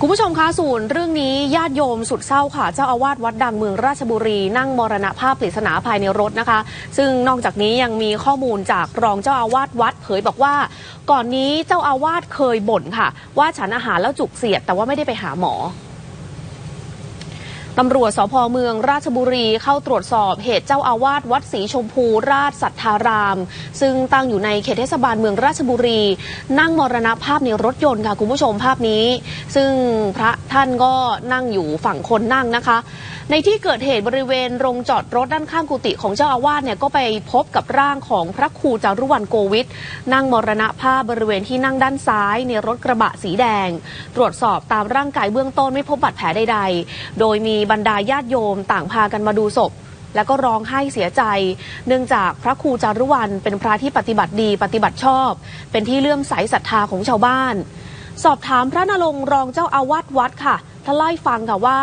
คุณผู้ชมคะส่วนเรื่องนี้ญาติโยมสุดเศร้าค่ะ เจ้าอาวาสวัดดังเมืองราชบุรี นั่งมรณภาพปริศนาภายในรถนะคะ ซึ่งนอกจากนี้ยังมีข้อมูลจากรองเจ้าอาวาสวัดเผยบอกว่า ก่อนนี้เจ้าอาวาสเคยบ่นค่ะ ว่าฉันอาหารแล้วจุกเสียดแต่ว่าไม่ได้ไปหาหมอ ตำรวจสพเมืองราชบุรีเข้าตรวจสอบเหตุเจ้าอาวาสวัดศรีชมพูราชสัทธาราม ซึ่งตั้งอยู่ในเขตเทศบาลเมืองราชบุรี นั่งมรณภาพในรถยนต์ค่ะคุณผู้ชมภาพนี้ ซึ่งพระท่านก็นั่งอยู่ฝั่งคนนั่งนะคะ ในที่เกิดเหตุบริเวณโรงจอดรถด้านข้างกุฏิของเจ้าอาวาสเนี่ยก็ไปพบกับร่างของพระครูจารุวรรณโกวิทนั่งมรณภาพบริเวณที่นั่งด้านซ้ายในรถกระบะสีแดง ตรวจสอบตามร่างกายเบื้องต้นไม่พบบาดแผลใดๆ โดยมีบรรดาญาติโยมต่างพากันมาดูศพ แล้วก็ร้องไห้เสียใจ เนื่องจากพระครูจารุวรรณเป็นพระที่ปฏิบัติดีปฏิบัติชอบ เป็นที่เลื่อมใสศรัทธาของชาวบ้าน สอบถามพระนรงค์รองเจ้าอาวาสวัดค่ะท่านเล่าให้ฟังค่ะว่า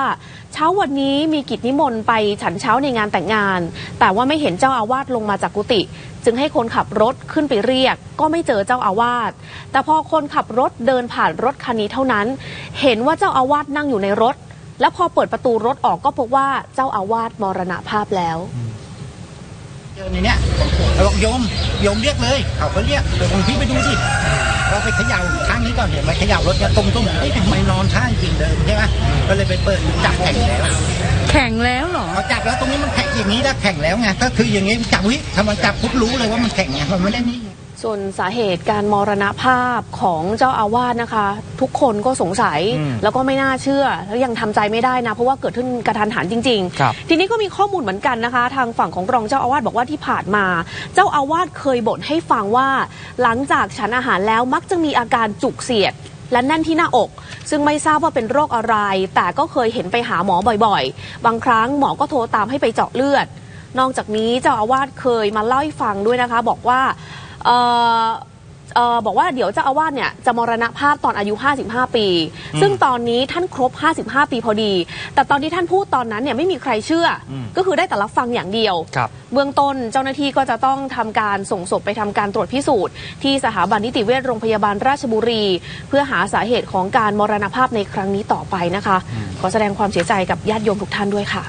เช้าวันนี้มีกิจนิมนต์ไปฉันเช้าในงานแต่งงาน แต่ว่าไม่เห็นเจ้าอาวาสลงมาจากกุฏิจึงให้คนขับรถขึ้นไปเรียก ก็ไม่เจอเจ้าอาวาสแต่พอคนขับรถเดินผ่านรถคันนี้เท่านั้น เห็นว่าเจ้าอาวาสนั่งอยู่ในรถ แล้วพอเปิดประตูรถออกก็พบว่าเจ้าอาวาสมรณภาพแล้วเจอในเนี้ยเราบอกโยมโยมเรียกเลยเขาก็เรียกเดี๋ยวผมพี่ไปดูสิเราไปเขย่าข้างนี้ก่อนเดี๋ยวไปเขย่ารถเนี่ยตุ้มตุ้มเฮ้ยทำไมนอนข้างจริงเดิมใช่ไหมก็เลยไปเปิดจับแข่งแล้วแข็งแล้วเหรอพอจับแล้วตรงนี้มันแข่งอย่างนี้แล้วแข่งแล้วไงก็คืออย่างนี้จับวิทำไมจับปุ๊บรู้เลยว่ามันแข่งไงมันไม่ได้นี่ ส่วนสาเหตุการมรณภาพของเจ้าอาวาสนะคะ ทุกคนก็สงสัยอืมแล้วก็ไม่น่าเชื่อ แล้วยังทำใจไม่ได้นะ เพราะว่าเกิดขึ้นกระทันหันจริงครับทีนี้ก็มีข้อมูลเหมือนกันนะคะ ทางฝั่งของรองเจ้าอาวาสบอกว่าที่ผ่านมา เจ้าอาวาสเคยบ่นให้ฟังว่า หลังจากฉันอาหารแล้วมักจะมีอาการจุกเสียดและแน่นที่หน้าอก ซึ่งไม่ทราบว่าเป็นโรคอะไร แต่ก็เคยเห็นไปหาหมอบ่อยๆ บางครั้งหมอก็โทรตามให้ไปเจาะเลือด นอกจากนี้เจ้าอาวาสเคยมาเล่าให้ฟังด้วยนะคะ บอกว่า เอ่อเอ่อบอกว่าเดี๋ยวเจ้าอาวาสเนี่ยจะมรณภาพตอนอายุ 55 ปี ซึ่งตอนนี้ท่านครบ 55 ปีพอดี แต่ตอนที่ท่านพูดตอนนั้นเนี่ยไม่มีใครเชื่ออมก็คือได้แต่รับฟังอย่างเดียวครับเบื้องต้นเจ้าหน้าที่ก็จะต้องทำการส่งศพไปทำการตรวจพิสูจน์ ที่สถาบันนิติเวชโรงพยาบาลราชบุรี เพื่อหาสาเหตุของการมรณภาพในครั้งนี้ต่อไปนะคะ ขอแสดงความเสียใจกับญาติโยมทุกท่านด้วยค่ะ